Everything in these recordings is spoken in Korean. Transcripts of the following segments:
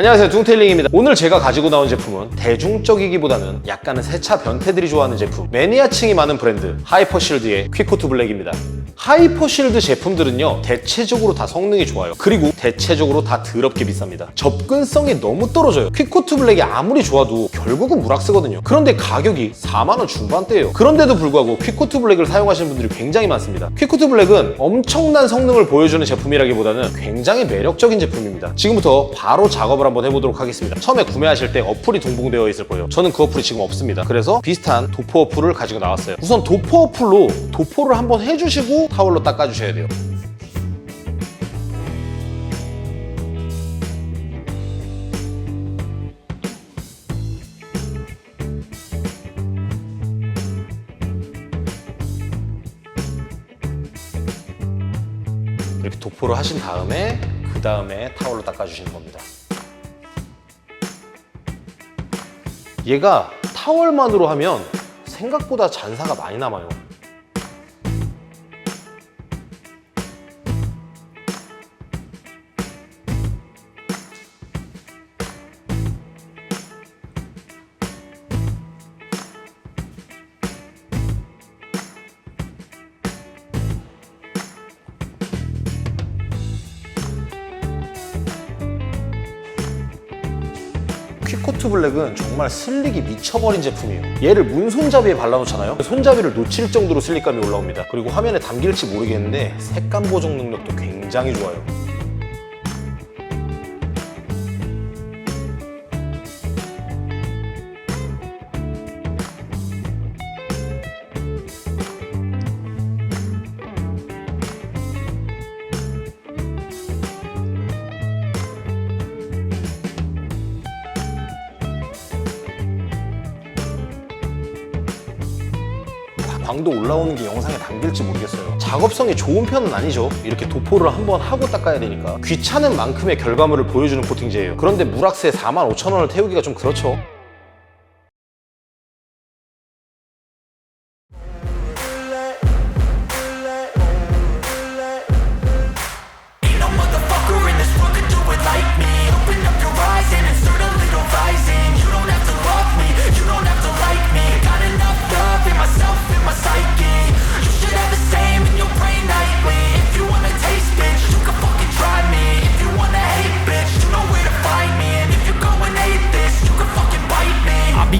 안녕하세요. 둥테일링입니다. 오늘 제가 가지고 나온 제품은 대중적이기보다는 약간은 세차 변태들이 좋아하는 제품. 매니아층이 많은 브랜드 하이퍼실드의 퀵코트 블랙입니다 하이퍼실드 제품들은요 대체적으로 다 성능이 좋아요. 그리고 대체적으로 다 더럽게 비쌉니다. 접근성이 너무 떨어져요. 퀵코트 블랙이 아무리 좋아도 결국은 물악쓰거든요. 그런데 가격이 4만원 중반대예요. 그런데도 불구하고 퀵코트 블랙을 사용하시는 분들이 굉장히 많습니다. 퀵코트 블랙은 엄청난 성능을 보여주는 제품이라기보다는 굉장히 매력적인 제품입니다. 지금부터 바로 작업을 한번 해보도록 하겠습니다. 처음에 구매하실 때 어플이 동봉되어 있을 거예요. 저는 그 어플이 지금 없습니다. 그래서 비슷한 도포 어플을 가지고 나왔어요. 우선 도포 어플로 도포를 한번 해주시고 타월로 닦아주셔야 돼요 이렇게 도포를 하신 다음에 그 다음에 타월로 닦아주시는 겁니다. 얘가 타월만으로 하면 생각보다 잔사가 많이 남아요. 퀵코트 블랙은 정말 슬릭이 미쳐버린 제품이에요. 얘를 문손잡이에 발라놓잖아요. 손잡이를 놓칠 정도로 슬릭감이 올라옵니다. 그리고 화면에 담길지 모르겠는데 색감 보정 능력도 굉장히 좋아요. 광도 올라오는 게 영상에 담길지 모르겠어요. 작업성이 좋은 편은 아니죠. 이렇게 도포를 한번 하고 닦아야 되니까. 귀찮은 만큼의 결과물을 보여주는 코팅제예요. 그런데 물악스에 45,000원을 태우기가 좀 그렇죠.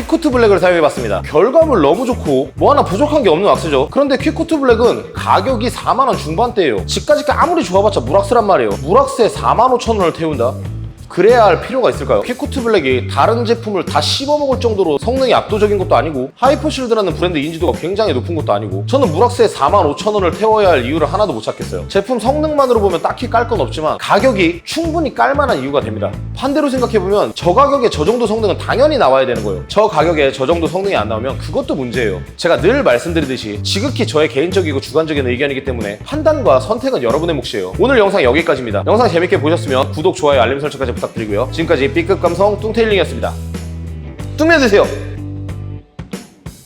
퀵코트 블랙을 사용해봤습니다. 결과물 너무 좋고 뭐 하나 부족한 게 없는 왁스죠. 그런데 퀵코트 블랙은 가격이 4만원 중반대예요. 집까지 아무리 좋아봤자 물왁스란 말이에요. 물왁스에 4만 5천 원을 태운다? 그래야 할 필요가 있을까요? 퀵코트 블랙이 다른 제품을 다 씹어먹을 정도로 성능이 압도적인 것도 아니고 하이퍼실드라는 브랜드 인지도가 굉장히 높은 것도 아니고 저는 물왁스에 4만 5천 원을 태워야 할 이유를 하나도 못 찾겠어요. 제품 성능만으로 보면 딱히 깔 건 없지만 가격이 충분히 깔 만한 이유가 됩니다. 반대로 생각해보면 저 가격에 저 정도 성능은 당연히 나와야 되는 거예요. 저 가격에 저 정도 성능이 안 나오면 그것도 문제예요. 제가 늘 말씀드리듯이 지극히 저의 개인적이고 주관적인 의견이기 때문에 판단과 선택은 여러분의 몫이에요. 오늘 영상 여기까지입니다. 영상 재밌게 보셨으면 구독, 좋아요, 알림 설정까지 부탁드리고요. 지금까지 B급 감성 뚱테일링이었습니다. 뚱내 드세요.